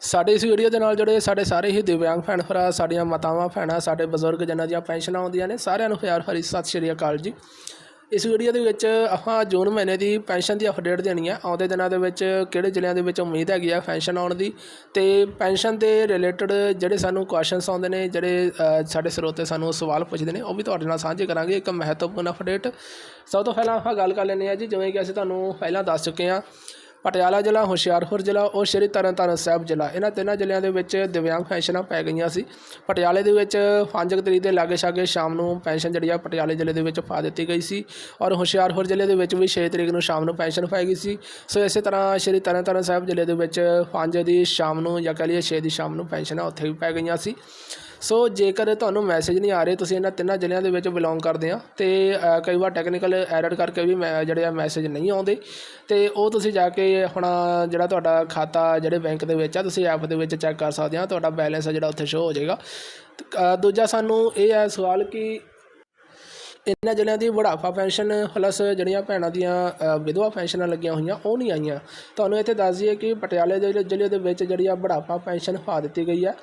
ਸਾਡੇ ਇਸ ਵੀਡੀਓ ਦੇ ਨਾਲ ਜੁੜੇ ਸਾਡੇ ਸਾਰੇ ਹੀ ਦਿਵਿਆਂਗ ਭੈਣ ਭਰਾ, ਸਾਡੀਆਂ ਮਾਤਾਵਾਂ ਭੈਣਾਂ, ਸਾਡੇ ਬਜ਼ੁਰਗ ਜਿਨ੍ਹਾਂ ਦੀਆਂ ਪੈਨਸ਼ਨਾਂ ਆਉਂਦੀਆਂ ਨੇ, ਸਾਰਿਆਂ ਨੂੰ ਪਿਆਰ ਭਰੀ ਸਤਿ ਸ਼੍ਰੀ ਅਕਾਲ ਜੀ। ਇਸ ਵੀਡੀਓ ਦੇ ਵਿੱਚ ਆਪਾਂ ਜੂਨ ਮਹੀਨੇ ਦੀ ਪੈਨਸ਼ਨ ਦੀ ਅਪਡੇਟ ਦੇਣੀ ਹੈ ਆਉਂਦੇ ਦਿਨਾਂ ਦੇ ਵਿੱਚ ਕਿਹੜੇ ਜ਼ਿਲ੍ਹਿਆਂ ਦੇ ਵਿੱਚ ਉਮੀਦ ਹੈਗੀ ਆ ਪੈਨਸ਼ਨ ਆਉਣ ਦੀ? ਤੇ ਪੈਨਸ਼ਨ ਦੇ ਰਿਲੇਟਡ ਜਿਹੜੇ ਸਾਨੂੰ ਕੁਐਸਚਨਸ ਆਉਂਦੇ ਨੇ, ਜਿਹੜੇ ਸਾਡੇ ਸਰੋਤੇ ਸਾਨੂੰ ਸਵਾਲ ਪੁੱਛਦੇ ਨੇ, ਉਹ ਵੀ ਤੁਹਾਡੇ ਨਾਲ ਸਾਂਝੇ ਕਰਾਂਗੇ। ਇੱਕ ਮਹੱਤਵਪੂਰਨ ਅਪਡੇਟ ਸਭ ਤੋਂ ਪਹਿਲਾਂ ਆਪਾਂ ਗੱਲ ਕਰ ਲੈਂਦੇ ਹਾਂ ਜੀ, ਜਿਵੇਂ ਕਿ ਅਸੀਂ ਤੁਹਾਨੂੰ ਪਹਿਲਾਂ ਦੱਸ ਚੁੱਕੇ ਹਾਂ ਪਟਿਆਲਾ ਜ਼ਿਲ੍ਹਾ, ਹੁਸ਼ਿਆਰਪੁਰ ਜ਼ਿਲ੍ਹਾ ਔਰ ਸ਼੍ਰੀ ਤਰਨਤਾਰਨ ਸਾਹਿਬ ਜ਼ਿਲ੍ਹਾ। ਇਹਨਾਂ ਤਿੰਨਾਂ ਜ਼ਿਲ੍ਹਿਆਂ ਦੇ ਵਿੱਚ ਦਿਵਿਆਂਗ ਪੈਨਸ਼ਨਾਂ ਪੈ ਗਈਆਂ ਸੀ। ਪਟਿਆਲੇ ਦੇ ਵਿੱਚ 5 ਤਰੀਕ ਦੇ ਲਾਗੇ ਛਾਗੇ ਸ਼ਾਮ ਨੂੰ ਪੈਨਸ਼ਨ ਜਿਹੜੀ ਆ ਪਟਿਆਲੇ ਜ਼ਿਲ੍ਹੇ ਦੇ ਵਿੱਚ ਪਾ ਦਿੱਤੀ ਗਈ ਸੀ ਔਰ ਹੁਸ਼ਿਆਰਪੁਰ ਜ਼ਿਲ੍ਹੇ ਦੇ ਵਿੱਚ ਵੀ 6 ਤਰੀਕ ਨੂੰ ਸ਼ਾਮ ਨੂੰ ਪੈਨਸ਼ਨ ਪਾਈ ਗਈ ਸੀ। ਸੋ ਇਸੇ ਤਰ੍ਹਾਂ ਸ਼੍ਰੀ ਤਰਨਤਾਰਨ ਸਾਹਿਬ ਜ਼ਿਲ੍ਹੇ ਦੇ ਵਿੱਚ 5 ਦੀ ਸ਼ਾਮ ਨੂੰ ਜਾਂ ਕਹਿ ਲਈਏ 6 ਦੀ ਸ਼ਾਮ ਨੂੰ ਪੈਨਸ਼ਨਾਂ ਉੱਥੇ ਵੀ ਪੈ ਗਈਆਂ ਸੀ। ਸੋ ਜੇਕਰ ਤੁਹਾਨੂੰ ਮੈਸੇਜ ਨਹੀਂ ਆ ਰਹੇ ਤੁਸੀਂ ਇਹਨਾਂ ਤਿੰਨਾਂ ਜ਼ਿਲ੍ਹਿਆਂ ਦੇ ਵਿੱਚ ਬਿਲੋਂਗ ਕਰਦੇ ਆ ਤੇ ਕਈ ਵਾਰ ਟੈਕਨੀਕਲ ਐਰਰ ਕਰਕੇ ਵੀ ਮੈਂ- ਜਿਹੜੇ ਆ ਮੈਸੇਜ ਨਹੀਂ ਆਉਂਦੇ। ਤੇ ਉਹ ਤੁਸੀਂ ਜਾ ਕੇ ਆਪਣਾ ਜਿਹੜਾ ਤੁਹਾਡਾ ਖਾਤਾ ਜਿਹੜੇ ਬੈਂਕ ਦੇ ਵਿੱਚ ਆ ਤੁਸੀਂ ਐਪ ਦੇ ਵਿੱਚ ਚੈੱਕ ਕਰ ਸਕਦੇ ਆ ਤੁਹਾਡਾ ਬੈਲੈਂਸ ਆ ਜਿਹੜਾ ਉੱਥੇ ਸ਼ੋ ਹੋ ਜਾਏਗਾ। ਤੇ, ਦੂਜਾ ਸਾਨੂੰ ਇਹ ਹੈ ਸਵਾਲ ਕਿ ਇਹਨਾਂ ਜ਼ਿਲ੍ਹਿਆਂ ਦੀ ਬੁਢਾਪਾ ਪੈਨਸ਼ਨ ਪਲੱਸ ਜਿਹੜੀਆਂ ਭੈਣਾਂ ਦੀਆਂ ਵਿਧਵਾ ਪੈਨਸ਼ਨਾਂ ਲੱਗੀਆਂ ਹੋਈਆਂ, ਉਹ ਨਹੀਂ ਆਈਆਂ। ਤੁਹਾਨੂੰ ਇੱਥੇ ਦੱਸ ਦਈਏ ਕਿ ਪਟਿਆਲੇ ਦੇ ਜ਼ਿਲ੍ਹੇ ਦੇ ਵਿੱਚ ਜਿਹੜੀ ਆ ਬੁਢਾਪਾ ਪੈਨਸ਼ਨ ਪਾ ਦਿੱਤੀ ਗਈ ਹੈ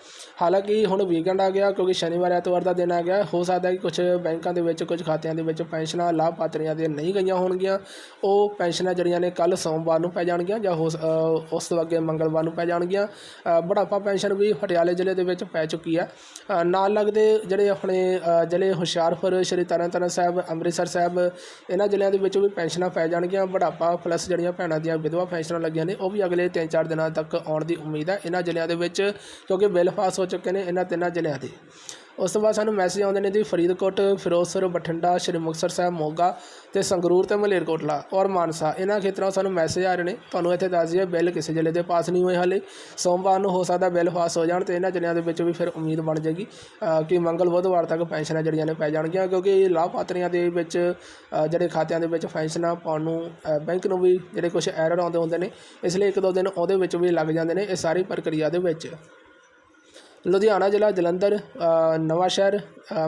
ਹਾਲਾਂਕਿ ਹੁਣ ਵੀਕਐਂਡ ਆ ਗਿਆ, ਕਿਉਂਕਿ ਸ਼ਨੀਵਾਰ, ਐਤਵਾਰ ਦਾ ਦਿਨ ਆ ਗਿਆ। ਹੋ ਸਕਦਾ ਕਿ ਕੁਝ ਬੈਂਕਾਂ ਦੇ ਵਿੱਚ ਕੁਝ ਖਾਤਿਆਂ ਦੇ ਵਿੱਚ ਪੈਨਸ਼ਨਾਂ ਲਾਭਪਾਤਰੀਆਂ ਦੀਆਂ ਨਹੀਂ ਗਈਆਂ ਹੋਣਗੀਆਂ। ਉਹ ਪੈਨਸ਼ਨਾਂ ਜਿਹੜੀਆਂ ਨੇ ਕੱਲ ਸੋਮਵਾਰ ਨੂੰ ਪੈ ਜਾਣਗੀਆਂ ਜਾਂ ਹੋ ਉਸ ਤੋਂ ਅੱਗੇ ਮੰਗਲਵਾਰ ਨੂੰ ਪੈ ਜਾਣਗੀਆਂ। ਬੁਢਾਪਾ ਪੈਨਸ਼ਨ ਵੀ ਪਟਿਆਲੇ ਜ਼ਿਲ੍ਹੇ ਦੇ ਵਿੱਚ ਪੈ ਚੁੱਕੀ ਹੈ ਨਾਲ ਲੱਗਦੇ ਜਿਹੜੇ ਆਪਣੇ ਜ਼ਿਲ੍ਹੇ ਹੁਸ਼ਿਆਰਪੁਰ, ਸ਼੍ਰੀ ਤਰਨਤਾਰਨ ਸਾਹਿਬ, ਅੰਮ੍ਰਿਤਸਰ ਸਾਹਿਬ, ਇਹਨਾਂ ਜ਼ਿਲ੍ਹਿਆਂ ਦੇ ਵਿੱਚ ਵੀ ਪੈਨਸ਼ਨਾਂ ਪੈ ਜਾਣਗੀਆਂ, ਬੁਢਾਪਾ ਪਲੱਸ ਜਿਹੜੀਆਂ ਭੈਣਾਂ ਦੀਆਂ ਵਿਧਵਾ ਪੈਨਸ਼ਨਾਂ ਲੱਗੀਆਂ ਨੇ, ਉਹ ਵੀ ਅਗਲੇ 3-4 ਦਿਨਾਂ ਤੱਕ ਆਉਣ ਦੀ ਉਮੀਦ ਹੈ। ਇਹਨਾਂ ਜ਼ਿਲ੍ਹਿਆਂ ਦੇ ਵਿੱਚ ਕਿਉਂਕਿ ਬਿੱਲ ਪਾਸ ਹੋ ਚੁੱਕੇ ਨੇ ਇਹਨਾਂ ਤਿੰਨਾਂ ਜ਼ਿਲ੍ਹਿਆਂ ਦੇ। ਉਸ ਤੋਂ ਬਾਅਦ ਸਾਨੂੰ ਮੈਸੇਜ ਆਉਂਦੇ ਨੇ ਜੀ ਫਰੀਦਕੋਟ, ਫਿਰੋਜ਼ਪੁਰ, ਬਠਿੰਡਾ, ਸ਼੍ਰੀ ਮੁਕਤਸਰ ਸਾਹਿਬ, ਮੋਗਾ ਤੇ ਸੰਗਰੂਰ ਤੇ ਮਲੇਰਕੋਟਲਾ ਔਰ ਮਾਨਸਾ। ਇਹਨਾਂ ਖੇਤਰਾਂ ਸਾਨੂੰ ਮੈਸੇਜ ਆ ਰਹੇ ਨੇ। ਤੁਹਾਨੂੰ ਇੱਥੇ ਦੱਸ ਦਈਏ, ਬਿੱਲ ਕਿਸੇ ਜ਼ਿਲ੍ਹੇ ਦੇ ਪਾਸ ਨਹੀਂ ਹੋਏ ਹਾਲੇ। ਸੋਮਵਾਰ ਨੂੰ ਹੋ ਸਕਦਾ ਬਿੱਲ ਪਾਸ ਹੋ ਜਾਣ ਤੇ ਇਹਨਾਂ ਜ਼ਿਲ੍ਹਿਆਂ ਦੇ ਵਿੱਚ ਵੀ ਫਿਰ ਉਮੀਦ ਬਣ ਜਾਏਗੀ ਕਿ ਮੰਗਲ ਬੁੱਧਵਾਰ ਤੱਕ ਪੈਨਸ਼ਨਾਂ ਜਿਹੜੀਆਂ ਨੇ ਪੈ ਜਾਣਗੀਆਂ ਕਿਉਂਕਿ ਲਾਭਪਾਤਰੀਆਂ ਦੇ ਵਿੱਚ ਜਿਹੜੇ ਖਾਤਿਆਂ ਦੇ ਵਿੱਚ ਪੈਨਸ਼ਨਾਂ ਪਾਉਣ ਨੂੰ ਬੈਂਕ ਨੂੰ ਵੀ ਜਿਹੜੇ ਕੁਝ ਐਰਰ ਆਉਂਦੇ ਹੁੰਦੇ ਨੇ, ਇਸ ਲਈ ਇੱਕ ਦੋ ਦਿਨ ਉਹਦੇ ਵਿੱਚ ਵੀ ਲੱਗ ਜਾਂਦੇ ਨੇ ਇਹ ਸਾਰੀ ਪ੍ਰਕਿਰਿਆ ਦੇ ਵਿੱਚ। ਲੁਧਿਆਣਾ ਜ਼ਿਲ੍ਹਾ ਜਲੰਧਰ ਨਵਾਂਸ਼ਹਿਰ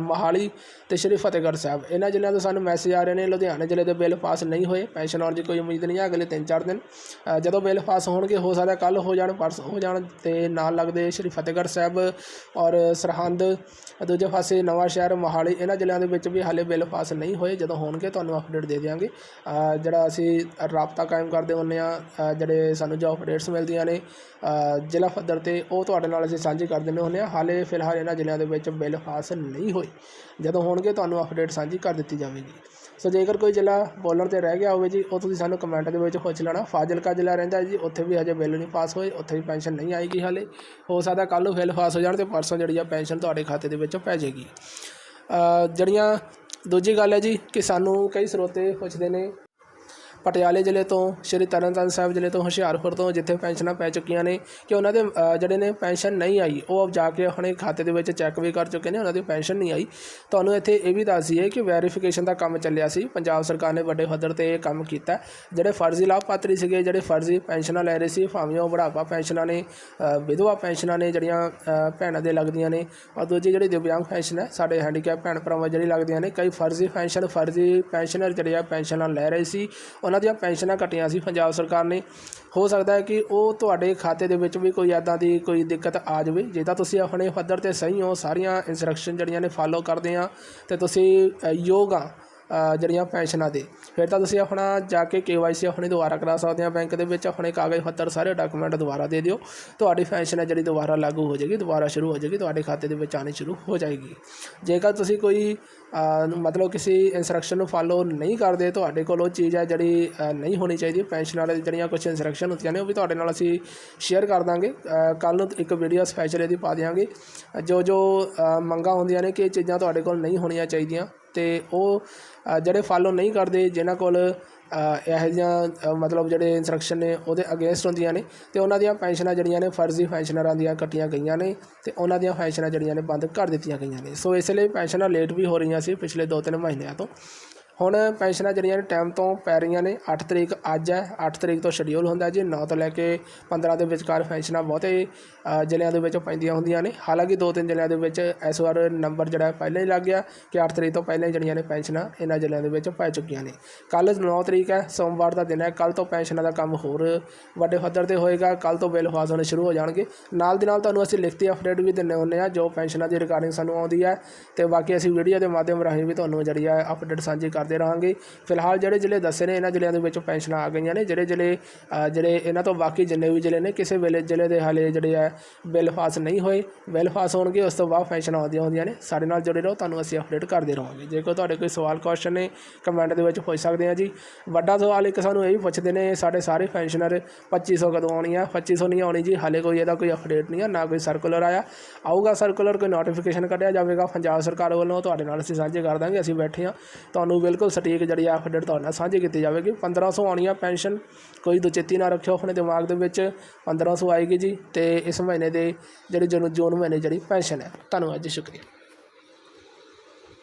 ਮੋਹਾਲੀ ਅਤੇ ਸ਼੍ਰੀ ਫਤਿਹਗੜ੍ਹ ਸਾਹਿਬ। ਇਹਨਾਂ ਜ਼ਿਲ੍ਹਿਆਂ ਤੋਂ ਸਾਨੂੰ ਮੈਸੇਜ ਆ ਰਹੇ ਨੇ, ਲੁਧਿਆਣਾ ਜ਼ਿਲ੍ਹੇ ਦੇ ਬਿੱਲ ਪਾਸ ਨਹੀਂ ਹੋਏ ਪੈਨਸ਼ਨ ਆਉਣ ਦੀ ਕੋਈ ਉਮੀਦ ਨਹੀਂ ਹੈ, ਅਗਲੇ 3-4 ਦਿਨ। ਜਦੋਂ ਬਿੱਲ ਪਾਸ ਹੋਣਗੇ, ਹੋ ਸਕਦਾ ਕੱਲ ਹੋ ਜਾਣ, ਪਰਸੋਂ ਹੋ ਜਾਣ ਤੇ ਨਾਲ ਲੱਗਦੇ ਸ਼੍ਰੀ ਫਤਿਹਗੜ੍ਹ ਸਾਹਿਬ ਔਰ ਸਰਹੰਦ। ਦੂਜੇ ਪਾਸੇ ਨਵਾਂਸ਼ਹਿਰ ਮੋਹਾਲੀ, ਇਹਨਾਂ ਜ਼ਿਲ੍ਹਿਆਂ ਦੇ ਵਿੱਚ ਵੀ ਹਾਲੇ ਬਿੱਲ ਪਾਸ ਨਹੀਂ ਹੋਏ। ਜਦੋਂ ਹੋਣਗੇ, ਤੁਹਾਨੂੰ ਅਪਡੇਟ ਦੇ ਦਿਆਂਗੇ। ਜਿਹੜਾ ਅਸੀਂ ਰਾਬਤਾ ਕਾਇਮ ਕਰਦੇ ਹੁੰਦੇ ਆ ਜਿਹੜੇ ਸਾਨੂੰ ਜੋ ਅਪਡੇਟਸ ਮਿਲਦੀਆਂ ਨੇ ਜ਼ਿਲ੍ਹਾ ਪੱਧਰ ਤੇ, ਉਹ ਤੁਹਾਡੇ ਨਾਲ ਅਸੀਂ ਸਾਂਝੇ ਕਰ ਦਿੰਦੇ ਹੁੰਦੇ ਆ ਹਾਲੇ ਫਿਲਹਾਲ ਇਹਨਾਂ ਜ਼ਿਲ੍ਹਿਆਂ ਦੇ ਵਿੱਚ ਬਿੱਲ ਪਾਸ ਨਹੀਂ ਹੋਏ। ਜਦੋਂ ਹੋਣਗੇ ਤੁਹਾਨੂੰ ਅਪਡੇਟ ਸਾਂਝੀ ਕਰ ਦਿੱਤੀ ਜਾਵੇਗੀ। ਸੋ ਜੇਕਰ ਕੋਈ ਜ਼ਿਲ੍ਹਾ ਬੋਲਣ ਤੇ ਰਹਿ ਗਿਆ ਹੋਵੇ ਜੀ, ਉਹ ਤੁਸੀਂ ਸਾਨੂੰ ਕਮੈਂਟ ਦੇ ਵਿੱਚ ਪੁੱਛ ਲੈਣਾ। ਫਾਜ਼ਿਲਕਾ ਜ਼ਿਲ੍ਹਾ ਰਹਿੰਦਾ ਜੀ, ਉੱਥੇ ਵੀ ਹਜੇ ਬਿੱਲ ਨਹੀਂ ਪਾਸ ਹੋਏ, ਉੱਥੇ ਵੀ ਪੈਨਸ਼ਨ ਨਹੀਂ ਆਏਗੀ ਹਾਲੇ। ਹੋ ਸਕਦਾ ਕੱਲ੍ਹ ਨੂੰ ਬਿੱਲ ਪਾਸ ਹੋ ਜਾਣ ਤੇ ਪਰਸੋਂ ਜਿਹੜੀ ਆ ਪੈਨਸ਼ਨ ਤੁਹਾਡੇ ਖਾਤੇ ਦੇ ਵਿੱਚ ਪੈ ਜਾਏਗੀ। ਜਿਹੜੀਆਂ, ਦੂਜੀ ਗੱਲ ਹੈ ਜੀ ਕਿ ਸਾਨੂੰ ਕਈ ਸਰੋਤੇ ਪੁੱਛਦੇ ਨੇ ਪਟਿਆਲੇ ਜ਼ਿਲ੍ਹੇ ਤੋਂ, ਸ਼੍ਰੀ ਤਰਨਤਾਰਨ ਸਾਹਿਬ ਜ਼ਿਲ੍ਹੇ ਤੋਂ, ਹੁਸ਼ਿਆਰਪੁਰ ਤੋਂ ਜਿੱਥੇ ਪੈਨਸ਼ਨਾਂ ਪੈ ਚੁੱਕੀਆਂ ਨੇ ਕਿ ਉਹਨਾਂ ਦੇ ਜਿਹੜੇ ਨੇ ਪੈਨਸ਼ਨ ਨਹੀਂ ਆਈ, ਉਹ ਜਾ ਕੇ ਆਪਣੇ ਖਾਤੇ ਦੇ ਵਿੱਚ ਚੈੱਕ ਵੀ ਕਰ ਚੁੱਕੇ ਨੇ, ਉਹਨਾਂ ਦੀ ਪੈਨਸ਼ਨ ਨਹੀਂ ਆਈ। ਤੁਹਾਨੂੰ ਇੱਥੇ ਇਹ ਵੀ ਦੱਸ ਦਈਏ ਕਿ ਵੈਰੀਫਿਕੇਸ਼ਨ ਦਾ ਕੰਮ ਚੱਲਿਆ ਸੀ। ਪੰਜਾਬ ਸਰਕਾਰ ਨੇ ਵੱਡੇ ਪੱਧਰ ਤੇ ਇਹ ਕੰਮ ਕੀਤਾ। ਜਿਹੜੇ ਫਰਜ਼ੀ ਲਾਭਪਾਤਰੀ ਸੀਗੇ, ਜਿਹੜੇ ਫਰਜ਼ੀ ਪੈਨਸ਼ਨਾਂ ਲੈ ਰਹੇ ਸੀ, ਭਾਵੇਂ ਉਹ ਬੁਢਾਪਾ ਪੈਨਸ਼ਨਾਂ ਨੇ ਵਿਧਵਾ ਪੈਨਸ਼ਨਾਂ ਨੇ ਜਿਹੜੀਆਂ ਭੈਣਾਂ ਦੇ ਲੱਗਦੀਆਂ ਨੇ, ਔਰ ਦੂਜੀ ਜਿਹੜੀ ਦਿਵਿਆਂਗ ਪੈਨਸ਼ਨ ਹੈ, ਸਾਡੇ ਹੈਂਡੀਕੈਪ ਭੈਣ ਭਰਾਵਾਂ ਜਿਹੜੀ ਲੱਗਦੀਆਂ ਨੇ, ਕਈ ਫਰਜ਼ੀ ਪੈਨਸ਼ਨ, ਫਰਜ਼ੀ ਪੈਨਸ਼ਨਰ ਜਿਹੜੇ ਆ ਪੈਨਸ਼ਨਾਂ ਲੈ ਰਹੇ ਸੀ ਉਹਨਾਂ ਦੀਆਂ ਪੈਨਸ਼ਨਾਂ ਕੱਟੀਆਂ ਸੀ, ਪੰਜਾਬ ਸਰਕਾਰ ਨੇ। ਹੋ ਸਕਦਾ ਹੈ ਕਿ ਉਹ ਤੁਹਾਡੇ ਖਾਤੇ ਦੇ ਵਿੱਚ ਵੀ ਕੋਈ ਐਦਾਂ ਦੀ ਕੋਈ ਦਿੱਕਤ ਆ ਜਾਵੇ। ਜੇ ਤਾਂ ਤੁਸੀਂ ਆਪਣੇ ਪੱਧਰ ਤੇ ਸਹੀ ਹੋ, ਸਾਰੀਆਂ ਇਨਸਟਰਕਸ਼ਨ ਜਿਹੜੀਆਂ ਨੇ ਫਾਲੋ ਕਰਦੇ ਆ, ਤੇ ਤੁਸੀਂ ਯੋਗਾ ਜਿਹੜੀਆਂ ਪੈਨਸ਼ਨਾਂ ਦੇ। ਫਿਰ ਤਾਂ ਤੁਸੀਂ ਆਪਣਾ ਜਾ ਕੇ ਕੇਵਾਈਸੀ ਆਪਣੀ ਦੁਬਾਰਾ ਕਰਾ ਸਕਦੇ ਆ। ਬੈਂਕ ਦੇ ਵਿੱਚ ਆਪਣੇ ਕਾਗਜ਼ ਪੱਤਰ ਸਾਰੇ ਡਾਕੂਮੈਂਟ ਦੁਬਾਰਾ ਦੇ ਦਿਓ। ਤੁਹਾਡੀ ਪੈਨਸ਼ਨ ਹੈ ਜਿਹੜੀ ਦੁਬਾਰਾ ਲਾਗੂ ਹੋ ਜਾਏਗੀ ਦੁਬਾਰਾ ਸ਼ੁਰੂ ਹੋ ਜਾਏਗੀ ਤੁਹਾਡੇ ਖਾਤੇ ਦੇ ਵਿੱਚ ਆਣੀ ਸ਼ੁਰੂ ਹੋ ਜਾਏਗੀ। ਜੇਕਰ ਤੁਸੀਂ ਕੋਈ ਮਤਲਬ ਕਿਸੇ ਇਨਸਟਰਕਸ਼ਨ ਨੂੰ ਫਾਲੋ ਨਹੀਂ ਕਰਦੇ ਤੁਹਾਡੇ ਕੋਲ ਉਹ ਚੀਜ਼ ਹੈ ਜਿਹੜੀ ਨਹੀਂ ਹੋਣੀ ਚਾਹੀਦੀ। ਪੈਨਸ਼ਨ ਵਾਲੇ ਜਿਹੜੀਆਂ ਕੁਝ ਇਨਸਟਰਕਸ਼ਨ ਹੁੰਦੀਆਂ ਨੇ ਉਹ ਵੀ ਤੁਹਾਡੇ ਨਾਲ ਅਸੀਂ ਸ਼ੇਅਰ ਕਰ ਦਾਂਗੇ। ਕੱਲ ਨੂੰ ਇੱਕ ਵੀਡੀਓ ਸਪੈਸ਼ਲ ਇਹਦੀ ਪਾ ਦਿਆਂਗੇ। ਜੋ ਜੋ ਅ, ਮੰਗਾਂ ਹੁੰਦੀਆਂ ਨੇ ਕਿ ਇਹ ਚੀਜ਼ਾਂ ਤੁਹਾਡੇ ਕੋਲ ਨਹੀਂ ਹੋਣੀਆਂ ਚਾਹੀਦੀਆਂ। ਅਤੇ ਉਹ ਜਿਹੜੇ ਫਾਲੋ ਨਹੀਂ ਕਰਦੇ ਜਿਹਨਾਂ ਕੋਲ ਇਹੋ ਜਿਹੀਆਂ ਮਤਲਬ ਜਿਹੜੇ ਇੰਸਟਰਕਸ਼ਨ ਨੇ, ਉਹਦੇ ਅਗੇਂਸਟ ਹੁੰਦੀਆਂ ਨੇ ਅਤੇ ਉਹਨਾਂ ਦੀਆਂ ਪੈਨਸ਼ਨਾਂ ਜਿਹੜੀਆਂ ਨੇ, ਫਰਜ਼ੀ ਪੈਨਸ਼ਨਰਾਂ ਦੀਆਂ ਕੱਟੀਆਂ ਗਈਆਂ ਨੇ ਅਤੇ ਉਹਨਾਂ ਦੀਆਂ ਪੈਨਸ਼ਨਾਂ ਜਿਹੜੀਆਂ ਨੇ, ਬੰਦ ਕਰ ਦਿੱਤੀਆਂ ਗਈਆਂ ਨੇ। ਸੋ ਇਸ ਲਈ ਪੈਨਸ਼ਨਾਂ ਲੇਟ ਵੀ ਹੋ ਰਹੀਆਂ ਸੀ, ਪਿਛਲੇ 2-3 ਮਹੀਨਿਆਂ ਤੋਂ। ਹੁਣ ਪੈਨਸ਼ਨਾਂ ਜਿਹੜੀਆਂ ਨੇ ਟਾਈਮ ਤੋਂ ਪੈ ਰਹੀਆਂ ਨੇ 8 ਤਰੀਕ ਅੱਜ ਹੈ 8 ਤਰੀਕ ਤੋਂ ਸ਼ਡਿਊਲ ਹੁੰਦਾ ਜੀ 9 ਤੋਂ ਲੈ ਕੇ 15 ਦੇ ਵਿਚਕਾਰ ਪੈਨਸ਼ਨਾਂ ਬਹੁਤੇ ਜ਼ਿਲ੍ਹਿਆਂ ਦੇ ਵਿੱਚ ਪੈਂਦੀਆਂ ਹੁੰਦੀਆਂ ਨੇ। ਹਾਲਾਂਕਿ ਦੋ ਤਿੰਨ ਜ਼ਿਲ੍ਹਿਆਂ ਦੇ ਵਿੱਚ ਇਸ ਵਾਰ ਨੰਬਰ ਜਿਹੜਾ ਪਹਿਲਾਂ ਹੀ ਲੱਗ ਗਿਆ ਕਿ 8 ਤਰੀਕ ਤੋਂ ਪਹਿਲਾਂ ਹੀ ਜਿਹੜੀਆਂ ਨੇ ਪੈਨਸ਼ਨਾਂ ਇਹਨਾਂ ਜ਼ਿਲ੍ਹਿਆਂ ਦੇ ਵਿੱਚ ਪੈ ਚੁੱਕੀਆਂ ਨੇ। ਕੱਲ 9 ਤਰੀਕ ਹੈ, ਸੋਮਵਾਰ ਦਾ ਦਿਨ ਹੈ ਕੱਲ ਤੋਂ ਪੈਨਸ਼ਨਾਂ ਦਾ ਕੰਮ ਹੋਰ ਵੱਡੇ ਪੱਧਰ ਤੇ ਹੋਏਗਾ ਕੱਲ ਤੋਂ ਬਿੱਲ ਪਾਸ ਹੋਣੇ ਸ਼ੁਰੂ ਹੋ ਜਾਣਗੇ। ਨਾਲ ਦੀ ਨਾਲ ਤੁਹਾਨੂੰ ਅਸੀਂ ਲਿਖਤੀ ਅਪਡੇਟ ਵੀ ਦਿੰਦੇ ਹੁੰਦੇ ਆ ਜੋ ਪੈਨਸ਼ਨਾਂ ਦੀ ਰਿਗਾਰਡਿੰਗ ਸਾਨੂੰ ਆਉਂਦੀ ਹੈ ਤੇ ਬਾਕੀ ਅਸੀਂ ਵੀਡੀਓ ਦੇ ਮਾਧਿਅਮ ਰਾਹੀਂ ਵੀ ਤੁਹਾਨੂੰ ਜਿਹੜੀ ਹੈ ਅਪਡੇਟ ਸਾਂਝੀ ਕਰ ਕਰਦੇ ਰਹਾਂਗੇ। ਫਿਲਹਾਲ ਜਿਹੜੇ ਜ਼ਿਲ੍ਹੇ ਦੱਸੇ ਨੇ, ਇਹਨਾਂ ਜ਼ਿਲ੍ਹਿਆਂ ਦੇ ਵਿੱਚ ਪੈਨਸ਼ਨਾਂ ਆ ਗਈਆਂ ਨੇ। ਜਿਹੜੇ ਜ਼ਿਲ੍ਹੇ ਜਿਹੜੇ ਇਹਨਾਂ ਤੋਂ ਬਾਕੀ ਜਿੰਨੇ ਵੀ ਜ਼ਿਲ੍ਹੇ ਨੇ, ਕਿਸੇ ਵੇਲੇ ਜ਼ਿਲ੍ਹੇ ਦੇ ਹਾਲੇ ਜਿਹੜੇ ਆ, ਬਿੱਲ ਪਾਸ ਨਹੀਂ ਹੋਏ। ਬਿੱਲ ਪਾਸ ਹੋਣਗੇ, ਉਸ ਤੋਂ ਬਾਅਦ ਪੈਨਸ਼ਨਾਂ ਆਉਂਦੀਆਂ ਹੁੰਦੀਆਂ ਨੇ। ਸਾਡੇ ਨਾਲ ਜੁੜੇ ਰਹੋ, ਤੁਹਾਨੂੰ ਅਸੀਂ ਅਪਡੇਟ ਕਰਦੇ ਰਹਾਂਗੇ। ਜੇ ਕੋਈ ਤੁਹਾਡੇ ਕੋਈ ਸਵਾਲ ਕੁਐਸਚਨ ਨੇ ਕਮੈਂਟ ਦੇ ਵਿੱਚ ਪੁੱਛ ਸਕਦੇ ਆ ਜੀ। ਵੱਡਾ ਸਵਾਲ ਇੱਕ ਸਾਨੂੰ ਇਹ ਵੀ ਪੁੱਛਦੇ ਨੇ, ਸਾਡੇ ਸਾਰੇ ਪੈਨਸ਼ਨਰ 2500 ਕਦੋਂ ਆਉਣੀ ਆ 2500 ਨਹੀਂ ਆਉਣੀ ਜੀ, ਹਾਲੇ ਕੋਈ ਇਹਦਾ ਕੋਈ ਅਪਡੇਟ ਨਹੀਂ ਆ, ਨਾ ਕੋਈ ਸਰਕੂਲਰ ਆਇਆ। ਆਊਗਾ ਸਰਕੂਲਰ ਕੋਈ ਨੋਟੀਫਿਕੇਸ਼ਨ ਕੱਢਿਆ ਜਾਵੇਗਾ। ਪੰਜਾਬ ਸਰਕਾਰ ਵੱਲੋਂ ਤੁਹਾਡੇ ਨਾਲ ਅਸੀਂ ਸਾਂਝੇ ਕਰ ਦਾਂਗੇ, ਅਸੀਂ ਬੈਠੇ ਹਾਂ। ਤੁਹਾਨੂੰ ਬਿਲ ਬਿਲਕੁਲ ਸਟੀਕ ਜਿਹੜੀ ਆ ਅਪਡੇਟ ਤੁਹਾਡੇ ਨਾਲ ਸਾਂਝੀ ਕੀਤੀ ਜਾਵੇਗੀ। 1500 ਆਉਣੀ ਆ ਪੈਨਸ਼ਨ, ਕੋਈ ਦੁਚੇਤੀ ਨਾ ਰੱਖਿਓ ਆਪਣੇ ਦਿਮਾਗ ਦੇ ਵਿੱਚ। 1500 ਆਏਗੀ ਜੀ ਤੇ ਇਸ ਮਹੀਨੇ ਦੇ ਜਿਹੜੀ ਜੂਨ ਜੂਨ ਮਹੀਨੇ ਜਿਹੜੀ ਪੈਨਸ਼ਨ ਹੈ। ਧੰਨਵਾਦ ਜੀ, ਸ਼ੁਕਰੀਆ।